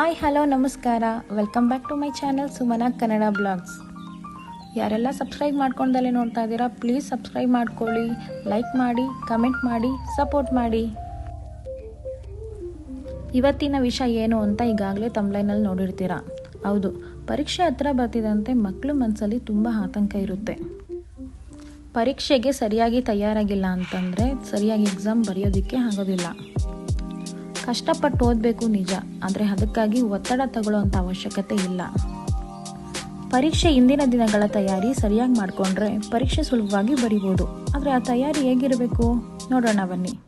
ನಮಸ್ಕಾರ. Welcome back to my channel Sumana Kannada blogs ಯಾರೆಲ್ಲ subscribe ಮಾಡ್ಕೊಂಡಲ್ಲೇ ನೋಡ್ತಾ ಇದ್ದೀರಾ ಪ್ಲೀಸ್ ಸಬ್ಸ್ಕ್ರೈಬ್ ಮಾಡ್ಕೊಳ್ಳಿ ಲೈಕ್ ಮಾಡಿ ಕಮೆಂಟ್ ಮಾಡಿ ಸಪೋರ್ಟ್ ಮಾಡಿ. ಇವತ್ತಿನ ವಿಷಯ ಏನು ಅಂತ ಈಗಾಗಲೇ ತಮ್ಲೈನಲ್ಲಿ ನೋಡಿರ್ತೀರಾ. ಹೌದು, ಪರೀಕ್ಷೆ ಹತ್ರ ಬರ್ತಿದಂತೆ ಮಕ್ಕಳು ಮನಸ್ಸಲ್ಲಿ ತುಂಬ ಆತಂಕ ಇರುತ್ತೆ. ಪರೀಕ್ಷೆಗೆ ಸರಿಯಾಗಿ ತಯಾರಾಗಿಲ್ಲ ಅಂತಂದರೆ ಸರಿಯಾಗಿ ಎಕ್ಸಾಮ್ ಬರೆಯೋದಕ್ಕೆ ಆಗೋದಿಲ್ಲ. ಕಷ್ಟಪಟ್ಟು ಓದಬೇಕು ನಿಜ. ಆದರೆ ಅದಕ್ಕಾಗಿ ಒತ್ತಡ ತಗೊಳ್ಳುವಂಥ ಅವಶ್ಯಕತೆ ಇಲ್ಲ. ಪರೀಕ್ಷೆ ಇಂದಿನ ದಿನಗಳ ತಯಾರಿ ಸರಿಯಾಗಿ ಮಾಡಿಕೊಂಡ್ರೆ ಪರೀಕ್ಷೆ ಸುಲಭವಾಗಿ ಬರಿಬೋದು. ಆದರೆ ಆ ತಯಾರಿ ಹೇಗಿರಬೇಕು? ನೋಡೋಣ ಬನ್ನಿ.